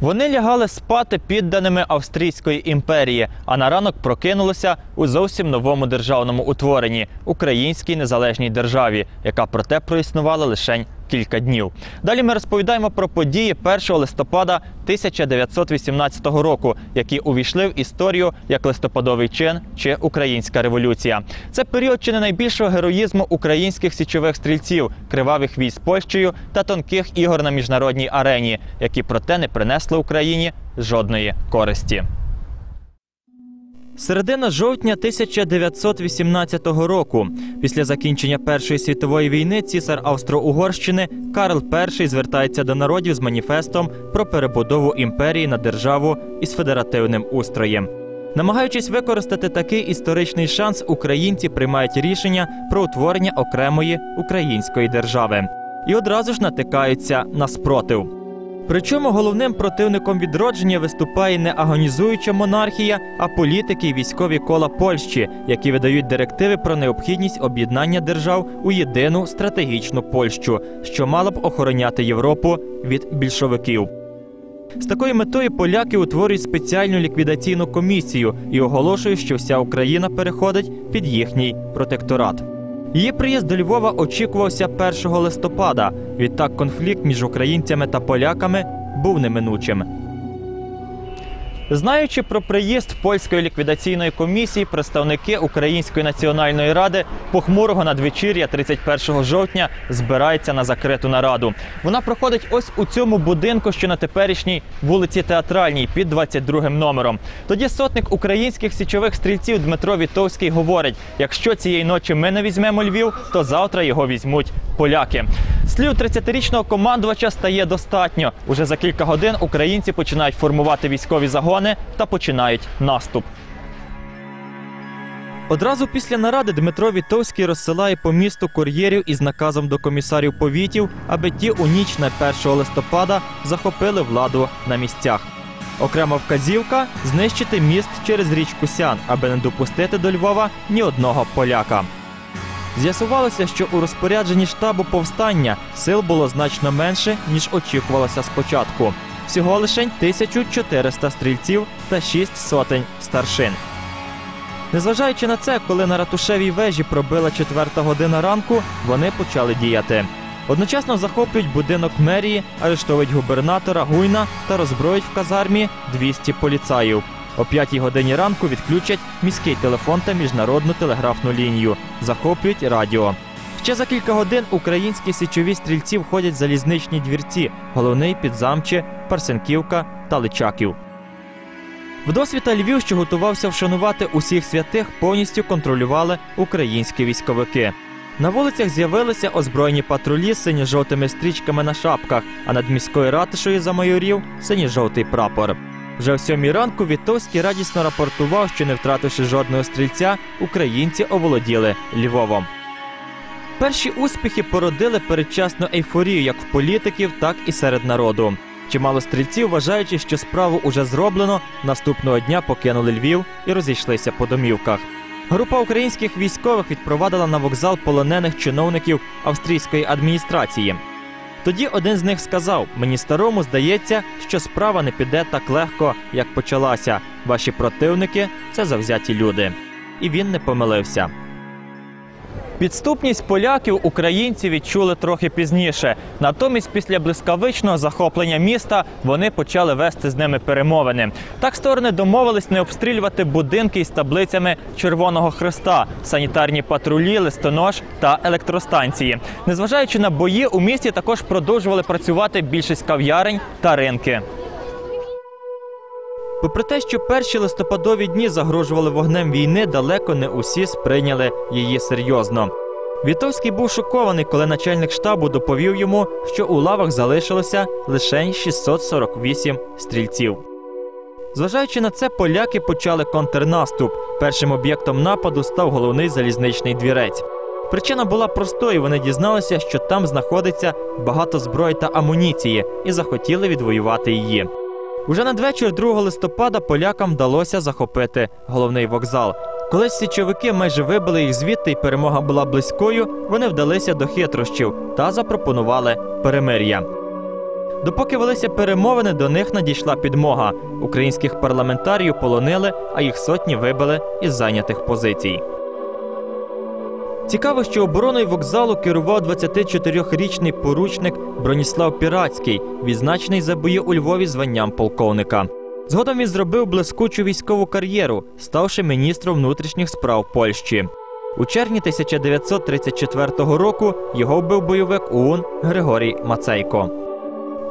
Вони лягали спати підданими Австрійської імперії, а на ранок прокинулися у зовсім новому державному утворенні українській незалежній державі, яка проте проіснувала лише кілька днів. Далі ми розповідаємо про події 1 листопада 1918 року, які увійшли в історію як листопадовий чин чи українська революція. Це період чи не найбільшого героїзму українських січових стрільців, кривавих військ з Польщею та тонких ігор на міжнародній арені, які проте не принесли Україні жодної користі. Середина жовтня 1918 року. Після закінчення Першої світової війни цісар Австро-Угорщини Карл І звертається до народів з маніфестом про перебудову імперії на державу із федеративним устроєм. Намагаючись використати такий історичний шанс, українці приймають рішення про утворення окремої української держави і одразу ж натикаються на спротив. Причому головним противником відродження виступає не агонізуюча монархія, а політики і військові кола Польщі, які видають директиви про необхідність об'єднання держав у єдину стратегічну Польщу, що мала б охороняти Європу від більшовиків. З такою метою поляки утворюють спеціальну ліквідаційну комісію і оголошують, що вся Україна переходить під їхній протекторат. Її приїзд до Львова очікувався 1 листопада. Відтак конфлікт між українцями та поляками був неминучим. Знаючи про приїзд польської ліквідаційної комісії, представники Української національної ради похмурого надвечір'я 31 жовтня збираються на закриту нараду. Вона проходить ось у цьому будинку, що на теперішній вулиці Театральній під 22 номером. Тоді сотник українських січових стрільців Дмитро Вітовський говорить: якщо цієї ночі ми не візьмемо Львів, то завтра його візьмуть поляки. Слів 30-річного командувача стає достатньо. Уже за кілька годин українці починають формувати військові загони та починають наступ. Одразу після наради Дмитро Вітовський розсилає по місту кур'єрів із наказом до комісарів повітів, аби ті у ніч на 1 листопада захопили владу на місцях. Окрема вказівка знищити міст через річку Сян, аби не допустити до Львова ні одного поляка. З'ясувалося, що у розпорядженні штабу повстання сил було значно менше, ніж очікувалося спочатку. Всього лише 1400 стрільців та 6 сотень старшин. Незважаючи на це, коли на ратушевій вежі пробила четверта година ранку, вони почали діяти. Одночасно захоплюють будинок мерії, арештовують губернатора Гуйна та роззброють в казармі 200 поліцаїв. О п'ятій годині ранку відключать міський телефон та міжнародну телеграфну лінію, захоплюють радіо. Ще за кілька годин українські січові стрільці входять в залізничні двірці, головний підзамче, Парсенківка та Личаків. Вдосвіта Львів, що готувався вшанувати усіх святих, повністю контролювали українські військовики. На вулицях з'явилися озброєні патрулі з синьо-жовтими стрічками на шапках, а над міською ратишою за майорів синьо-жовтий прапор. Вже о сьомій ранку Вітовський радісно рапортував, що не втративши жодного стрільця, українці оволоділи Львовом. Перші успіхи породили передчасну ейфорію як в політиків, так і серед народу. Чимало стрільців, вважаючи, що справу уже зроблено, наступного дня покинули Львів і розійшлися по домівках. Група українських військових відпровадила на вокзал полонених чиновників австрійської адміністрації. Тоді один з них сказав: мені старому здається, що справа не піде так легко, як почалася. Ваші противники це завзяті люди. І він не помилився. Підступність поляків українці відчули трохи пізніше. Натомість, після блискавичного захоплення міста, вони почали вести з ними перемовини. Так сторони домовились не обстрілювати будинки із таблицями Червоного Христа, санітарні патрулі, листонож та електростанції. Незважаючи на бої, у місті також продовжували працювати більшість кав'ярень та ринки. Попри те, що перші листопадові дні загрожували вогнем війни, далеко не усі сприйняли її серйозно. Вітовський був шокований, коли начальник штабу доповів йому, що у лавах залишилося лише 648 стрільців. Зважаючи на це, поляки почали контрнаступ. Першим об'єктом нападу став головний залізничний двірець. Причина була простою: вони дізналися, що там знаходиться багато зброї та амуніції, і захотіли відвоювати її. Уже надвечір 2 листопада полякам вдалося захопити головний вокзал. Коли січовики майже вибили їх звідти, і перемога була близькою, вони вдалися до хитрощів та запропонували перемир'я. Допоки велися перемовини, до них надійшла підмога. Українських парламентарів полонили, а їх сотні вибили із зайнятих позицій. Цікаво, що обороною вокзалу керував 24-річний поручник Броніслав Пірацький, відзначений за бої у Львові званням полковника. Згодом він зробив блискучу військову кар'єру, ставши міністром внутрішніх справ Польщі. У червні 1934 року його вбив бойовик ОУН Григорій Мацейко.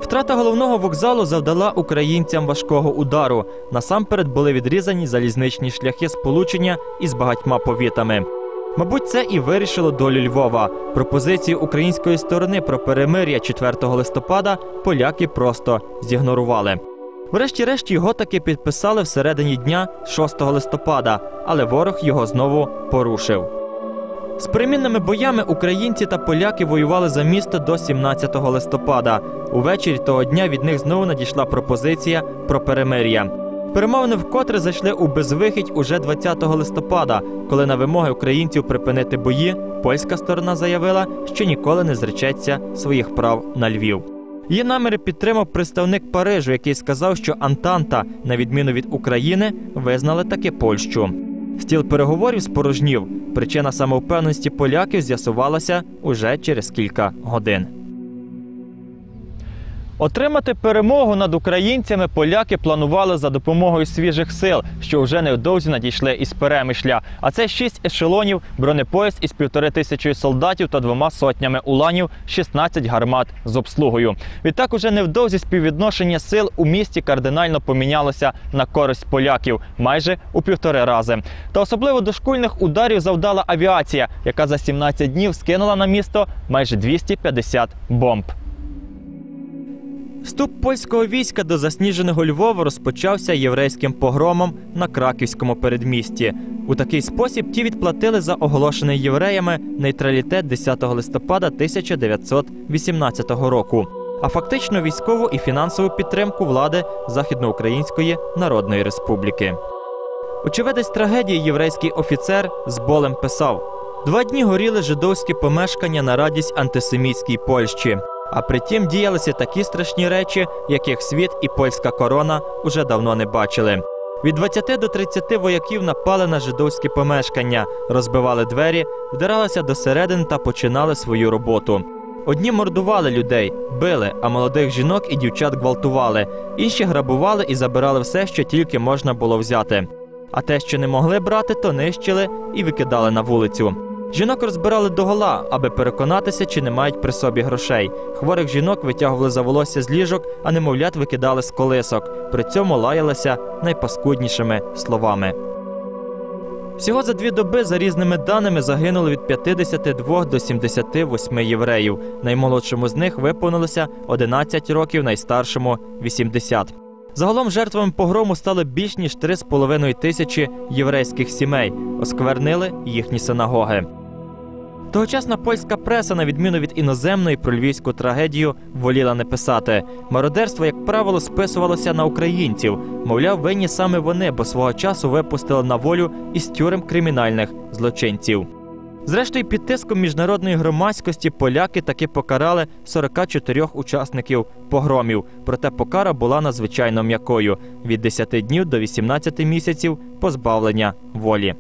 Втрата головного вокзалу завдала українцям важкого удару. Насамперед були відрізані залізничні шляхи сполучення із багатьма повітами. Мабуть, це і вирішило долю Львова. Пропозицію української сторони про перемир'я 4 листопада поляки просто зігнорували. Врешті-решт його таки підписали всередині дня 6 листопада, але ворог його знову порушив. З перемінними боями українці та поляки воювали за місто до 17 листопада. Увечері того дня від них знову надійшла пропозиція про перемир'я. Перемовини вкотре зайшли у безвихідь уже 20 листопада, коли на вимоги українців припинити бої, польська сторона заявила, що ніколи не зречеться своїх прав на Львів. Її наміри підтримав представник Парижу, який сказав, що Антанта, на відміну від України, визнали таки Польщу. Стіл переговорів спорожнів. Причина самовпевненості поляків з'ясувалася уже через кілька годин. Отримати перемогу над українцями поляки планували за допомогою свіжих сил, що вже невдовзі надійшли із перемишля. А це шість ешелонів, бронепоїзд із півтори тисячі солдатів та двома сотнями уланів, 16 гармат з обслугою. Відтак, уже невдовзі співвідношення сил у місті кардинально помінялося на користь поляків майже у півтори рази. Та особливо дошкульних ударів завдала авіація, яка за 17 днів скинула на місто майже 250 бомб. Вступ польського війська до засніженого Львова розпочався єврейським погромом на краківському передмісті. У такий спосіб ті відплатили за оголошений євреями нейтралітет 10 листопада 1918 року, а фактично військову і фінансову підтримку влади Західноукраїнської Народної Республіки. Очевидець трагедії єврейський офіцер з болем писав: два дні горіли жидовські помешкання на радість антисемітській Польщі. А притім діялися такі страшні речі, яких світ і польська корона уже давно не бачили. Від 20 до 30 вояків напали на жидовські помешкання, розбивали двері, вдиралися до середини та починали свою роботу. Одні мордували людей, били, а молодих жінок і дівчат гвалтували, інші грабували і забирали все, що тільки можна було взяти. А те, що не могли брати, то нищили і викидали на вулицю. Жінок розбирали догола, аби переконатися, чи не мають при собі грошей. Хворих жінок витягували за волосся з ліжок, а немовлят викидали з колисок. При цьому лаялися найпаскуднішими словами. Всього за дві доби, за різними даними, загинули від 52 до 78 євреїв. Наймолодшому з них виповнилося 11 років, найстаршому 80. Загалом жертвами погрому стало більш ніж 3,5 тисячі єврейських сімей, осквернили їхні синагоги. Тогочасна польська преса, на відміну від іноземної про львівську трагедію, воліла не писати. Мародерство, як правило, списувалося на українців. Мовляв, винні саме вони, бо свого часу випустили на волю із тюрем кримінальних злочинців. Зрештою, під тиском міжнародної громадськості поляки таки покарали 44 учасників погромів. Проте покара була надзвичайно м'якою від 10 днів до 18 місяців позбавлення волі.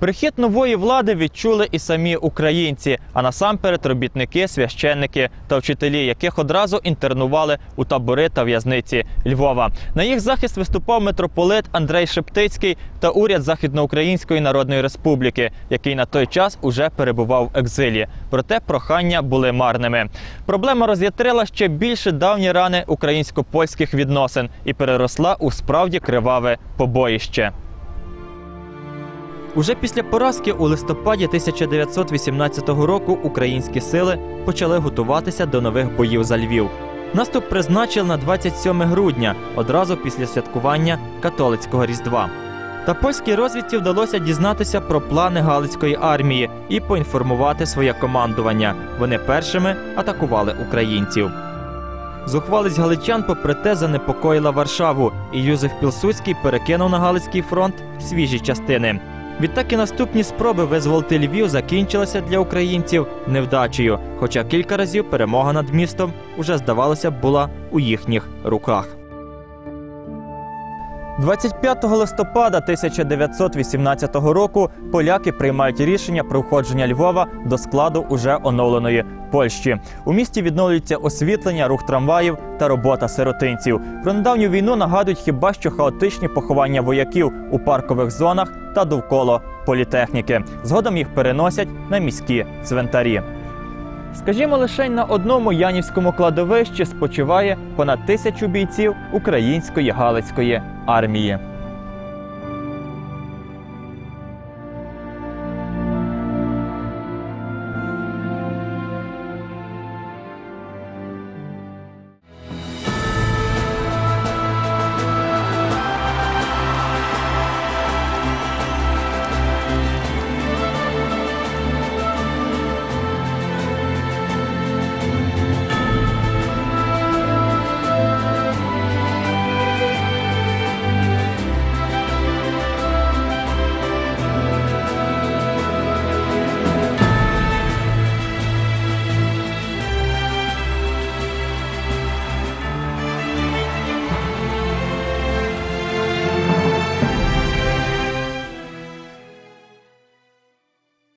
Прихід нової влади відчули і самі українці, а насамперед робітники, священники та вчителі, яких одразу інтернували у табори та в'язниці Львова. На їх захист виступав митрополит Андрей Шептицький та уряд Західноукраїнської Народної Республіки, який на той час уже перебував в екзилі. Проте прохання були марними. Проблема роз'ятрила ще більше давні рани українсько-польських відносин і переросла у справді криваве побоїще. Уже після поразки у листопаді 1918 року українські сили почали готуватися до нових боїв за Львів. Наступ призначили на 27 грудня, одразу після святкування католицького різдва. Та польській розвідці вдалося дізнатися про плани Галицької армії і поінформувати своє командування. Вони першими атакували українців. Зухвалість галичан, попри те, занепокоїла Варшаву, і Юзеф Пілсудський перекинув на Галицький фронт свіжі частини. Відтак і наступні спроби визволити Львів закінчилися для українців невдачею, хоча кілька разів перемога над містом уже, здавалося, була у їхніх руках. 25 листопада 1918 року поляки приймають рішення про входження Львова до складу уже оновленої Польщі. У місті відновлюється освітлення, рух трамваїв та робота сиротинців. Про недавню війну нагадують хіба що хаотичні поховання вояків у паркових зонах та довкола політехніки. Згодом їх переносять на міські цвинтарі. Скажімо, лише на одному Янівському кладовищі спочиває понад тисячу бійців української галицької армії.